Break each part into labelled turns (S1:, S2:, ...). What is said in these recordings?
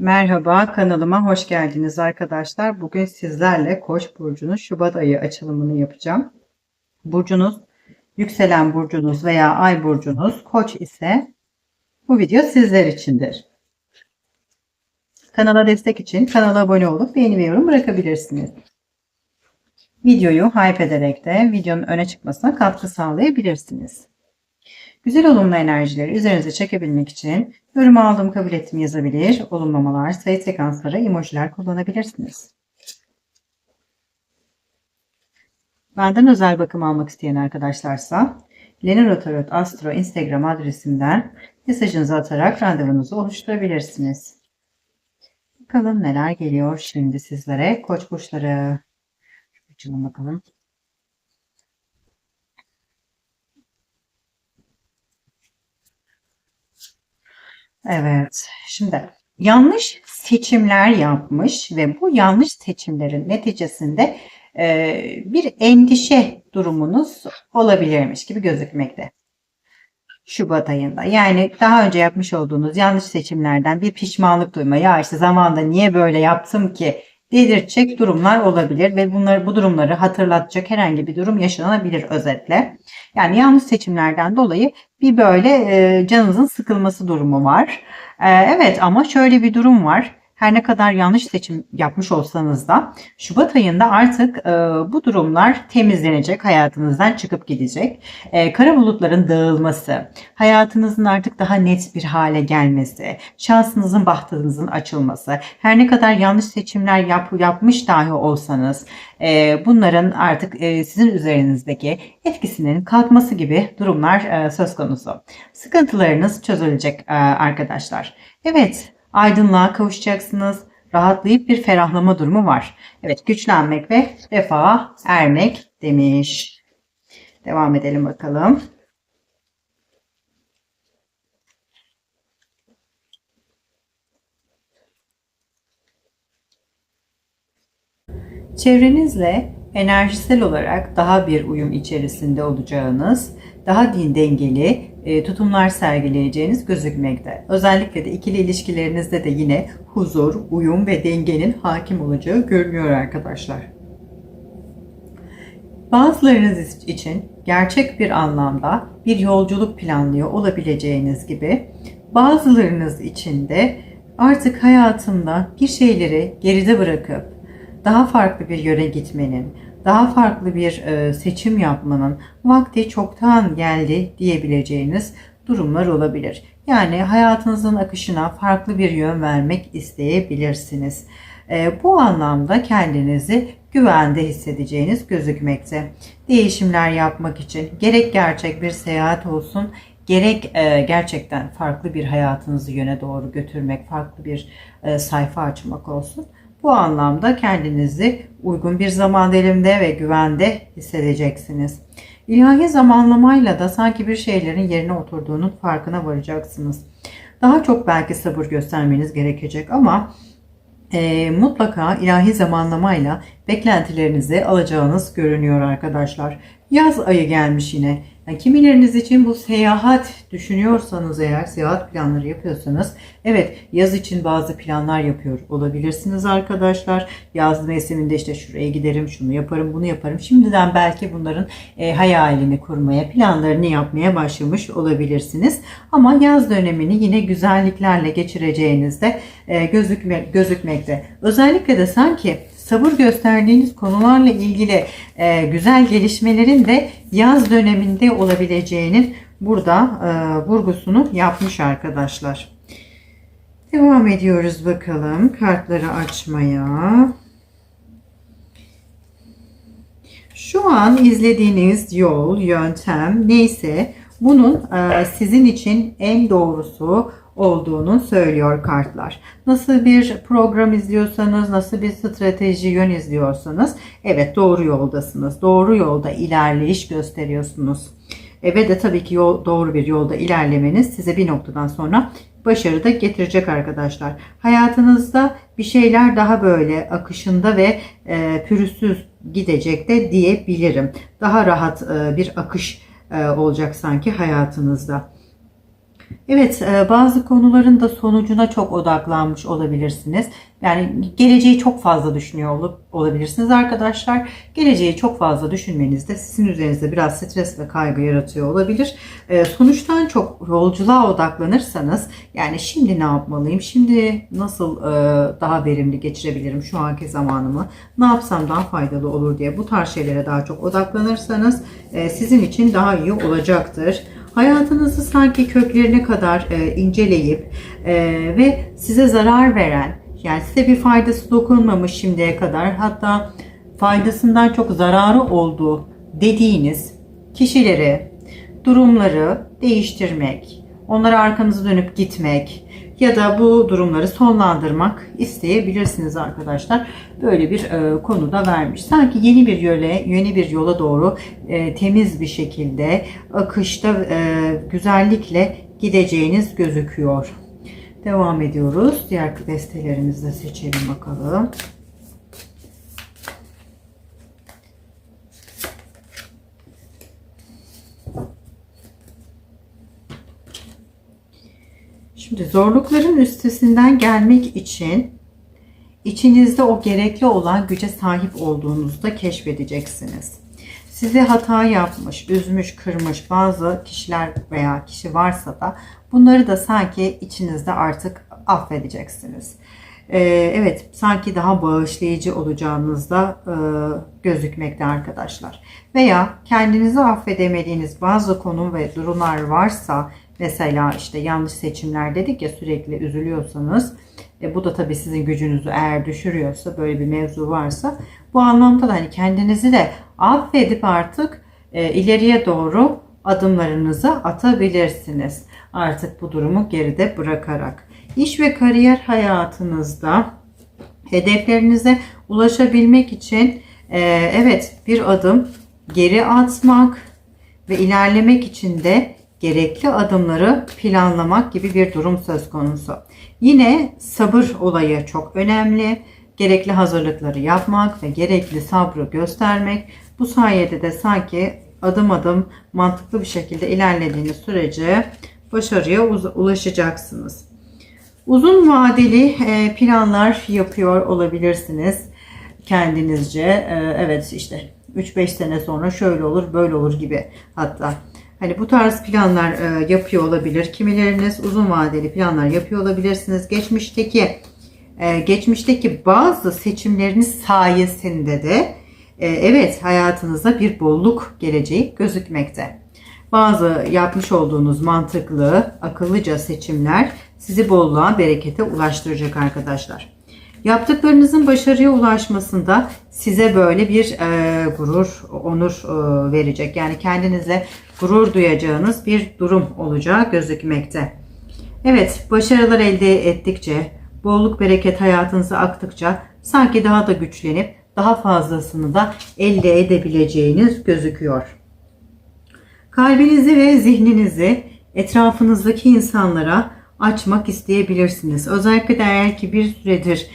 S1: Merhaba kanalıma hoş geldiniz arkadaşlar. Bugün sizlerle Koç burcunun Şubat ayı açılımını yapacağım. Burcunuz yükselen burcunuz veya ay burcunuz Koç ise bu video sizler içindir. Kanala destek için kanala abone olup beğeni ve yorum bırakabilirsiniz. Videoyu hype ederek de videonun öne çıkmasına katkı sağlayabilirsiniz. Güzel olumlu enerjileri üzerinize çekebilmek için yorum aldım kabul ettim yazabilir, olumlamalar, sayı sekansları, emojiler kullanabilirsiniz. Benden özel bakım almak isteyen arkadaşlarsa Lenero Tarot Astro Instagram adresimden mesajınızı atarak randevunuzu oluşturabilirsiniz. Bakalım neler geliyor şimdi sizlere koç burçları. Açalım bakalım. Evet, şimdi yanlış seçimler yapmış ve bu yanlış seçimlerin neticesinde e, bir endişe durumunuz olabilirmiş gibi gözükmekte. Şubat ayında. Yani daha önce yapmış olduğunuz yanlış seçimlerden bir pişmanlık duyma. Ya işte zamanda niye böyle yaptım ki dedirtecek durumlar olabilir ve bunları bu durumları hatırlatacak herhangi bir durum yaşanabilir özetle. Yani yanlış seçimlerden dolayı bir böyle canınızın sıkılması durumu var. Evet ama şöyle bir durum var. Her ne kadar yanlış seçim yapmış olsanız da Şubat ayında artık e, bu durumlar temizlenecek, hayatınızdan çıkıp gidecek. E, kara bulutların dağılması, hayatınızın artık daha net bir hale gelmesi, şansınızın, bahtınızın açılması, her ne kadar yanlış seçimler yap, yapmış dahi olsanız e, bunların artık e, sizin üzerinizdeki etkisinin kalkması gibi durumlar e, söz konusu. Sıkıntılarınız çözülecek e, arkadaşlar. Evet, aydınlığa kavuşacaksınız. Rahatlayıp bir ferahlama durumu var. Evet güçlenmek ve refaha ermek demiş. Devam edelim bakalım. Çevrenizle enerjisel olarak daha bir uyum içerisinde olacağınız, daha din dengeli tutumlar sergileyeceğiniz gözükmekte. Özellikle de ikili ilişkilerinizde de yine huzur, uyum ve dengenin hakim olacağı görünüyor arkadaşlar. Bazılarınız için gerçek bir anlamda bir yolculuk planlıyor olabileceğiniz gibi bazılarınız için de artık hayatında bir şeyleri geride bırakıp daha farklı bir yöne gitmenin, daha farklı bir e, seçim yapmanın vakti çoktan geldi diyebileceğiniz durumlar olabilir. Yani hayatınızın akışına farklı bir yön vermek isteyebilirsiniz. E, bu anlamda kendinizi güvende hissedeceğiniz gözükmekte. Değişimler yapmak için gerek gerçek bir seyahat olsun, gerek e, gerçekten farklı bir hayatınızı yöne doğru götürmek, farklı bir sayfa açmak olsun bu anlamda kendinizi uygun bir zaman dilimde ve güvende hissedeceksiniz. İlahi zamanlamayla da sanki bir şeylerin yerine oturduğunun farkına varacaksınız. Daha çok belki sabır göstermeniz gerekecek ama e, mutlaka ilahi zamanlamayla beklentilerinizi alacağınız görünüyor arkadaşlar. Yaz ayı gelmiş yine. Yani kimileriniz için bu seyahat düşünüyorsanız eğer seyahat planları yapıyorsanız evet yaz için bazı planlar yapıyor olabilirsiniz arkadaşlar. Yaz mevsiminde işte şuraya giderim, şunu yaparım, bunu yaparım. Şimdiden belki bunların e, hayalini kurmaya, planlarını yapmaya başlamış olabilirsiniz. Ama yaz dönemini yine güzelliklerle geçireceğinizde e, gözükme, gözükmekte. Özellikle de sanki sabır gösterdiğiniz konularla ilgili e, güzel gelişmelerin de yaz döneminde olabileceğinin burada e, vurgusunu yapmış arkadaşlar. Devam ediyoruz bakalım kartları açmaya. Şu an izlediğiniz yol, yöntem neyse bunun e, sizin için en doğrusu olduğunu söylüyor kartlar. Nasıl bir program izliyorsanız, nasıl bir strateji yön izliyorsanız evet doğru yoldasınız. Doğru yolda ilerleyiş gösteriyorsunuz. E, ve de tabii ki yol, doğru bir yolda ilerlemeniz size bir noktadan sonra başarı da getirecek arkadaşlar. Hayatınızda bir şeyler daha böyle akışında ve e, pürüzsüz gidecek de diyebilirim. Daha rahat e, bir akış olacak sanki hayatınızda. Evet, e, bazı konuların da sonucuna çok odaklanmış olabilirsiniz. Yani geleceği çok fazla düşünüyor olup olabilirsiniz arkadaşlar. Geleceği çok fazla düşünmeniz de sizin üzerinizde biraz stres ve kaygı yaratıyor olabilir. E, Sonuçtan çok yolculuğa odaklanırsanız, yani şimdi ne yapmalıyım, şimdi nasıl e, daha verimli geçirebilirim şu anki zamanımı, ne yapsam daha faydalı olur diye bu tarz şeylere daha çok odaklanırsanız sizin için daha iyi olacaktır. Hayatınızı sanki köklerine kadar e, inceleyip e, ve size zarar veren, yani size bir faydası dokunmamış şimdiye kadar, hatta faydasından çok zararı olduğu dediğiniz kişileri, durumları değiştirmek, onlara arkanızı dönüp gitmek ya da bu durumları sonlandırmak isteyebilirsiniz arkadaşlar. Böyle bir e, konu da vermiş. Sanki yeni bir yöle, yeni bir yola doğru e, temiz bir şekilde akışta e, güzellikle gideceğiniz gözüküyor. Devam ediyoruz. Diğer destelerimizi de seçelim bakalım. Şimdi zorlukların üstesinden gelmek için içinizde o gerekli olan güce sahip olduğunuzu da keşfedeceksiniz. Size hata yapmış, üzmüş, kırmış bazı kişiler veya kişi varsa da bunları da sanki içinizde artık affedeceksiniz. Ee, evet, sanki daha bağışlayıcı olacağınızda e, gözükmekte arkadaşlar. Veya kendinizi affedemediğiniz bazı konu ve durumlar varsa Mesela işte yanlış seçimler dedik ya sürekli üzülüyorsanız e, bu da tabii sizin gücünüzü eğer düşürüyorsa böyle bir mevzu varsa bu anlamda da hani kendinizi de affedip artık e, ileriye doğru adımlarınızı atabilirsiniz. Artık bu durumu geride bırakarak. İş ve kariyer hayatınızda hedeflerinize ulaşabilmek için e, evet bir adım geri atmak ve ilerlemek için de gerekli adımları planlamak gibi bir durum söz konusu. Yine sabır olayı çok önemli. Gerekli hazırlıkları yapmak ve gerekli sabrı göstermek. Bu sayede de sanki adım adım mantıklı bir şekilde ilerlediğiniz sürece başarıya ulaşacaksınız. Uzun vadeli e, planlar yapıyor olabilirsiniz kendinizce. E, evet işte 3-5 sene sonra şöyle olur böyle olur gibi hatta Hani bu tarz planlar e, yapıyor olabilir. Kimileriniz uzun vadeli planlar yapıyor olabilirsiniz. Geçmişteki e, geçmişteki bazı seçimleriniz sayesinde de e, evet hayatınızda bir bolluk geleceği gözükmekte. Bazı yapmış olduğunuz mantıklı, akıllıca seçimler sizi bolluğa, berekete ulaştıracak arkadaşlar. Yaptıklarınızın başarıya ulaşmasında size böyle bir e, gurur, onur e, verecek. Yani kendinizle gurur duyacağınız bir durum olacağı gözükmekte. Evet, başarılar elde ettikçe, bolluk bereket hayatınıza aktıkça sanki daha da güçlenip daha fazlasını da elde edebileceğiniz gözüküyor. Kalbinizi ve zihninizi etrafınızdaki insanlara açmak isteyebilirsiniz. Özellikle de eğer ki bir süredir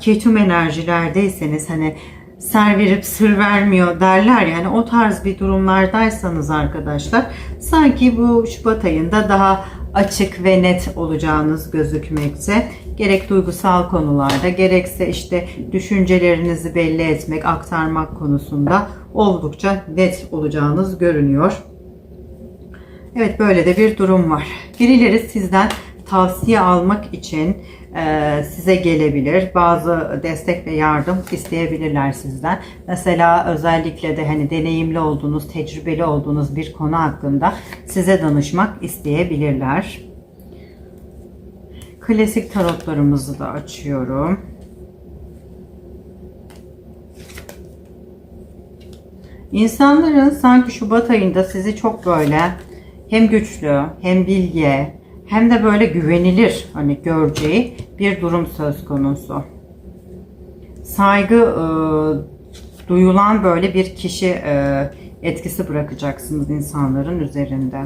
S1: ketum enerjilerdeyseniz hani ser verip sır vermiyor derler yani o tarz bir durumlardaysanız arkadaşlar sanki bu Şubat ayında daha açık ve net olacağınız gözükmekte. Gerek duygusal konularda gerekse işte düşüncelerinizi belli etmek, aktarmak konusunda oldukça net olacağınız görünüyor. Evet böyle de bir durum var. Birileri sizden tavsiye almak için size gelebilir. Bazı destek ve yardım isteyebilirler sizden. Mesela özellikle de hani deneyimli olduğunuz, tecrübeli olduğunuz bir konu hakkında size danışmak isteyebilirler. Klasik tarotlarımızı da açıyorum. İnsanların sanki Şubat ayında sizi çok böyle hem güçlü hem bilge hem de böyle güvenilir hani göreceği bir durum söz konusu. Saygı e, duyulan böyle bir kişi e, etkisi bırakacaksınız insanların üzerinde.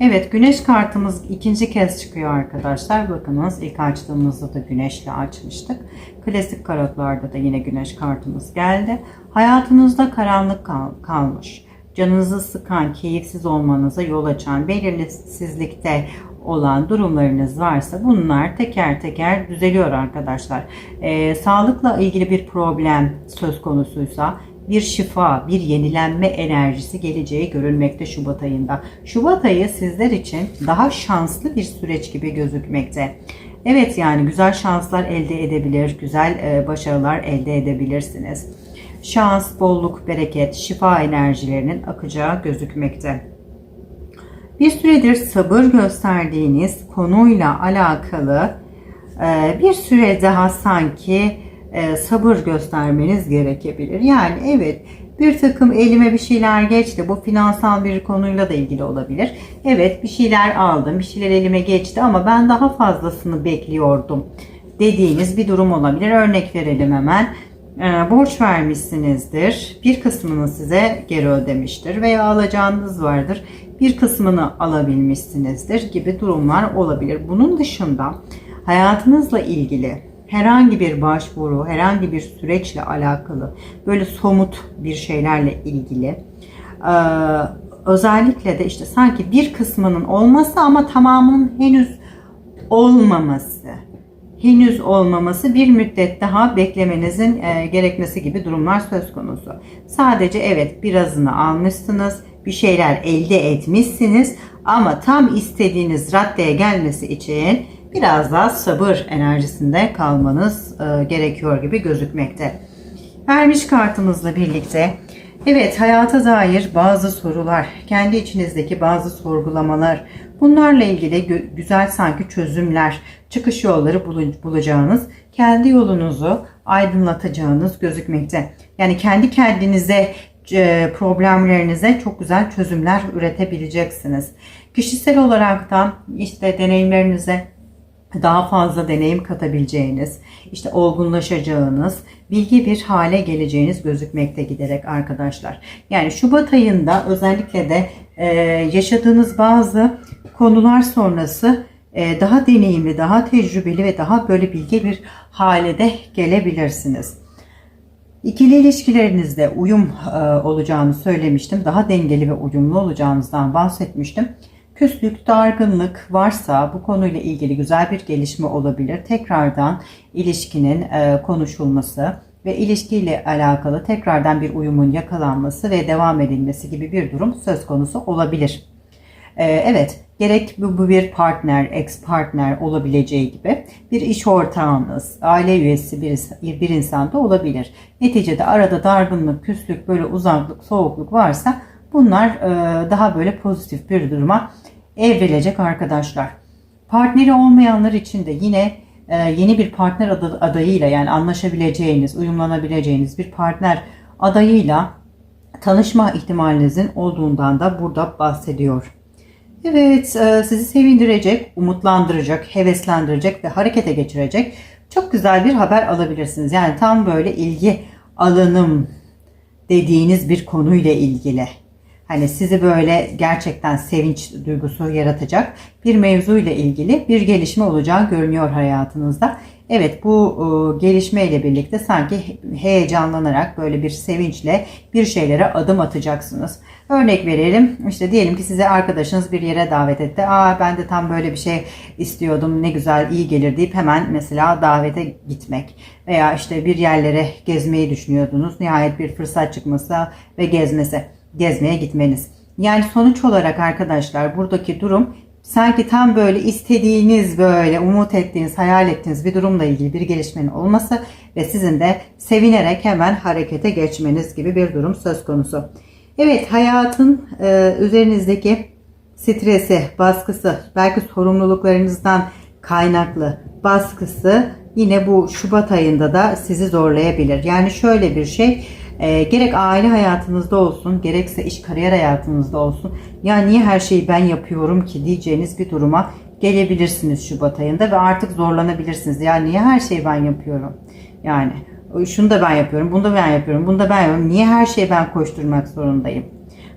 S1: Evet güneş kartımız ikinci kez çıkıyor arkadaşlar. Bakınız ilk açtığımızda da güneşle açmıştık. Klasik karotlarda da yine güneş kartımız geldi. Hayatınızda karanlık kal kalmış canınızı sıkan, keyifsiz olmanıza yol açan, belirsizlikte olan durumlarınız varsa bunlar teker teker düzeliyor arkadaşlar. Ee, sağlıkla ilgili bir problem söz konusuysa bir şifa, bir yenilenme enerjisi geleceği görülmekte Şubat ayında. Şubat ayı sizler için daha şanslı bir süreç gibi gözükmekte. Evet yani güzel şanslar elde edebilir, güzel e, başarılar elde edebilirsiniz. Şans, bolluk, bereket, şifa enerjilerinin akacağı gözükmekte. Bir süredir sabır gösterdiğiniz konuyla alakalı e, bir süre daha sanki e, sabır göstermeniz gerekebilir. Yani evet bir takım elime bir şeyler geçti. Bu finansal bir konuyla da ilgili olabilir. Evet bir şeyler aldım, bir şeyler elime geçti ama ben daha fazlasını bekliyordum dediğiniz bir durum olabilir. Örnek verelim hemen. E, borç vermişsinizdir. Bir kısmını size geri ödemiştir veya alacağınız vardır. Bir kısmını alabilmişsinizdir gibi durumlar olabilir. Bunun dışında hayatınızla ilgili herhangi bir başvuru, herhangi bir süreçle alakalı böyle somut bir şeylerle ilgili e, özellikle de işte sanki bir kısmının olması ama tamamının henüz olmaması henüz olmaması bir müddet daha beklemenizin e, gerekmesi gibi durumlar söz konusu. Sadece evet birazını almışsınız, bir şeyler elde etmişsiniz ama tam istediğiniz raddeye gelmesi için biraz daha sabır enerjisinde kalmanız e, gerekiyor gibi gözükmekte. Vermiş kartımızla birlikte evet hayata dair bazı sorular, kendi içinizdeki bazı sorgulamalar, bunlarla ilgili gü- güzel sanki çözümler, çıkış yolları bul- bulacağınız, kendi yolunuzu aydınlatacağınız gözükmekte. Yani kendi kendinize e, problemlerinize çok güzel çözümler üretebileceksiniz. Kişisel olarak da işte deneyimlerinize daha fazla deneyim katabileceğiniz, işte olgunlaşacağınız, bilgi bir hale geleceğiniz gözükmekte giderek arkadaşlar. Yani Şubat ayında özellikle de e, yaşadığınız bazı konular sonrası e, daha deneyimli, daha tecrübeli ve daha böyle bilgi bir hale de gelebilirsiniz. İkili ilişkilerinizde uyum e, olacağını söylemiştim. Daha dengeli ve uyumlu olacağınızdan bahsetmiştim. Küslük, dargınlık varsa bu konuyla ilgili güzel bir gelişme olabilir. Tekrardan ilişkinin e, konuşulması ve ilişkiyle alakalı tekrardan bir uyumun yakalanması ve devam edilmesi gibi bir durum söz konusu olabilir. E, evet, gerek bu, bu bir partner, ex partner olabileceği gibi bir iş ortağınız, aile üyesi bir, bir insan da olabilir. Neticede arada dargınlık, küslük, böyle uzaklık, soğukluk varsa bunlar e, daha böyle pozitif bir duruma evrilecek arkadaşlar. Partneri olmayanlar için de yine yeni bir partner adayıyla yani anlaşabileceğiniz, uyumlanabileceğiniz bir partner adayıyla tanışma ihtimalinizin olduğundan da burada bahsediyor. Evet, e, sizi sevindirecek, umutlandıracak, heveslendirecek ve harekete geçirecek çok güzel bir haber alabilirsiniz. Yani tam böyle ilgi alanım dediğiniz bir konuyla ilgili. Hani sizi böyle gerçekten sevinç duygusu yaratacak bir mevzuyla ilgili bir gelişme olacağı görünüyor hayatınızda. Evet bu e, gelişme ile birlikte sanki heyecanlanarak böyle bir sevinçle bir şeylere adım atacaksınız. Örnek verelim işte diyelim ki size arkadaşınız bir yere davet etti. Aa ben de tam böyle bir şey istiyordum ne güzel iyi gelir deyip hemen mesela davete gitmek. Veya işte bir yerlere gezmeyi düşünüyordunuz. Nihayet bir fırsat çıkması ve gezmesi gezmeye gitmeniz. Yani sonuç olarak arkadaşlar buradaki durum sanki tam böyle istediğiniz böyle umut ettiğiniz, hayal ettiğiniz bir durumla ilgili bir gelişmenin olması ve sizin de sevinerek hemen harekete geçmeniz gibi bir durum söz konusu. Evet hayatın e, üzerinizdeki stresi, baskısı, belki sorumluluklarınızdan kaynaklı baskısı yine bu Şubat ayında da sizi zorlayabilir. Yani şöyle bir şey e, gerek aile hayatınızda olsun gerekse iş kariyer hayatınızda olsun ya niye her şeyi ben yapıyorum ki diyeceğiniz bir duruma gelebilirsiniz Şubat ayında ve artık zorlanabilirsiniz. Ya niye her şeyi ben yapıyorum? Yani şunu da ben yapıyorum, bunu da ben yapıyorum, bunu da ben yapıyorum. Niye her şeyi ben koşturmak zorundayım?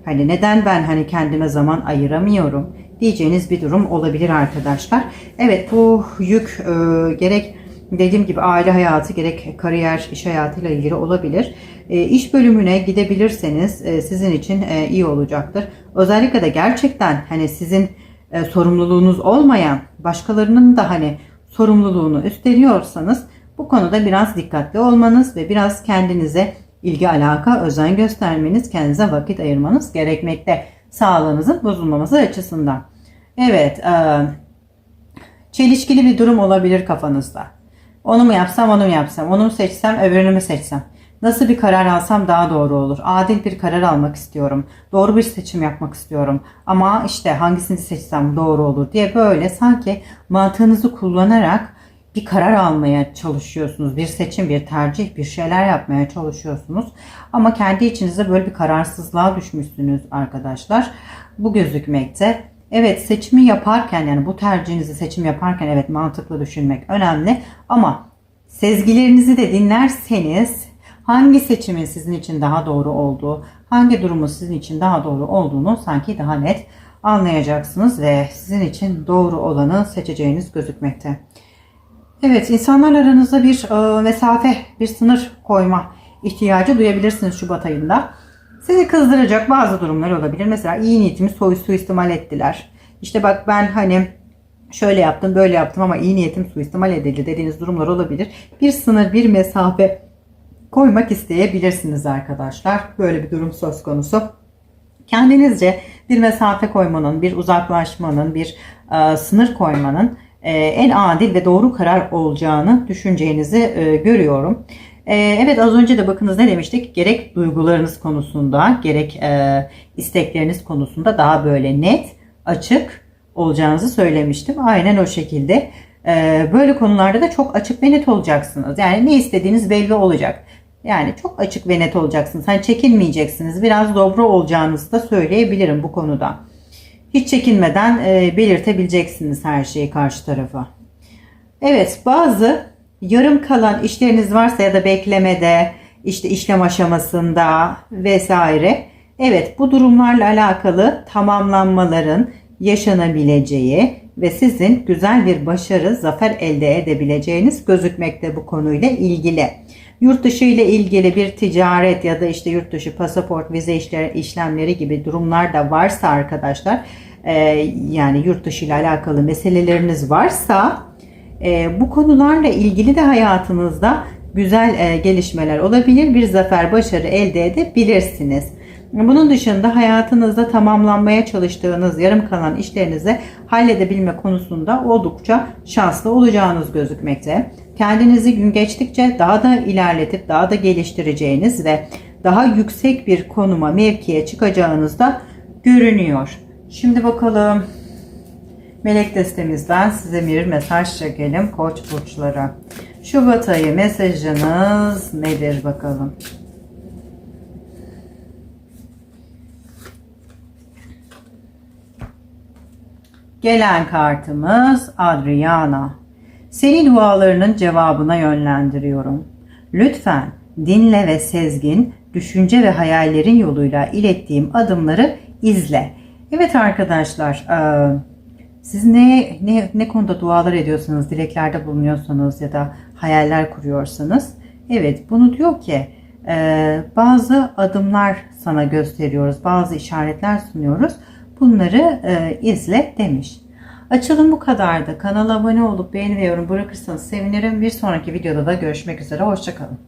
S1: Hani neden ben hani kendime zaman ayıramıyorum diyeceğiniz bir durum olabilir arkadaşlar. Evet bu yük e, gerek dediğim gibi aile hayatı gerek kariyer, iş hayatıyla ilgili olabilir. E, iş bölümüne gidebilirseniz e, sizin için e, iyi olacaktır. Özellikle de gerçekten hani sizin e, sorumluluğunuz olmayan başkalarının da hani sorumluluğunu üstleniyorsanız bu konuda biraz dikkatli olmanız ve biraz kendinize ilgi alaka özen göstermeniz, kendinize vakit ayırmanız gerekmekte. Sağlığınızın bozulmaması açısından. Evet, çelişkili bir durum olabilir kafanızda. Onu mu yapsam, onu mu yapsam, onu mu seçsem, öbürünü mü seçsem? Nasıl bir karar alsam daha doğru olur? Adil bir karar almak istiyorum. Doğru bir seçim yapmak istiyorum. Ama işte hangisini seçsem doğru olur diye böyle sanki mantığınızı kullanarak bir karar almaya çalışıyorsunuz. Bir seçim, bir tercih, bir şeyler yapmaya çalışıyorsunuz. Ama kendi içinizde böyle bir kararsızlığa düşmüşsünüz arkadaşlar. Bu gözükmekte. Evet seçimi yaparken yani bu tercihinizi seçim yaparken evet mantıklı düşünmek önemli. Ama sezgilerinizi de dinlerseniz hangi seçimin sizin için daha doğru olduğu, hangi durumun sizin için daha doğru olduğunu sanki daha net anlayacaksınız ve sizin için doğru olanı seçeceğiniz gözükmekte. Evet, insanlarla aranızda bir e, mesafe, bir sınır koyma ihtiyacı duyabilirsiniz Şubat ayında. Sizi kızdıracak bazı durumlar olabilir. Mesela iyi niyetimi soy suistimal ettiler. İşte bak ben hani şöyle yaptım, böyle yaptım ama iyi niyetim suistimal edildi dediğiniz durumlar olabilir. Bir sınır, bir mesafe koymak isteyebilirsiniz arkadaşlar. Böyle bir durum söz konusu. Kendinizce bir mesafe koymanın, bir uzaklaşmanın, bir e, sınır koymanın e, en adil ve doğru karar olacağını düşüneceğinizi e, görüyorum. E, evet az önce de bakınız ne demiştik? Gerek duygularınız konusunda, gerek e, istekleriniz konusunda daha böyle net, açık olacağınızı söylemiştim. Aynen o şekilde. E, böyle konularda da çok açık ve net olacaksınız. Yani ne istediğiniz belli olacak. Yani çok açık ve net olacaksınız. Hani çekinmeyeceksiniz. Biraz dobra olacağınızı da söyleyebilirim bu konuda. Hiç çekinmeden e, belirtebileceksiniz her şeyi karşı tarafa. Evet bazı yarım kalan işleriniz varsa ya da beklemede işte işlem aşamasında vesaire. Evet bu durumlarla alakalı tamamlanmaların yaşanabileceği ve sizin güzel bir başarı, zafer elde edebileceğiniz gözükmekte bu konuyla ilgili. Yurt dışı ile ilgili bir ticaret ya da işte yurt dışı pasaport, vize işler, işlemleri gibi durumlar da varsa arkadaşlar e, yani yurt dışı ile alakalı meseleleriniz varsa e, bu konularla ilgili de hayatınızda güzel e, gelişmeler olabilir. Bir zafer, başarı elde edebilirsiniz. Bunun dışında hayatınızda tamamlanmaya çalıştığınız yarım kalan işlerinizi halledebilme konusunda oldukça şanslı olacağınız gözükmekte. Kendinizi gün geçtikçe daha da ilerletip daha da geliştireceğiniz ve daha yüksek bir konuma, mevkiye çıkacağınız da görünüyor. Şimdi bakalım melek destemizden size bir mesaj çekelim koç burçlara. Şubat ayı mesajınız nedir bakalım. Gelen kartımız Adriana. Seni dualarının cevabına yönlendiriyorum. Lütfen dinle ve sezgin, düşünce ve hayallerin yoluyla ilettiğim adımları izle. Evet arkadaşlar, siz ne, ne, ne konuda dualar ediyorsanız, dileklerde bulunuyorsanız ya da hayaller kuruyorsanız, evet bunu diyor ki e, bazı adımlar sana gösteriyoruz, bazı işaretler sunuyoruz. Bunları e, izle demiş. Açılım bu kadardı. Kanala abone olup beğeni ve yorum bırakırsanız sevinirim. Bir sonraki videoda da görüşmek üzere. Hoşçakalın.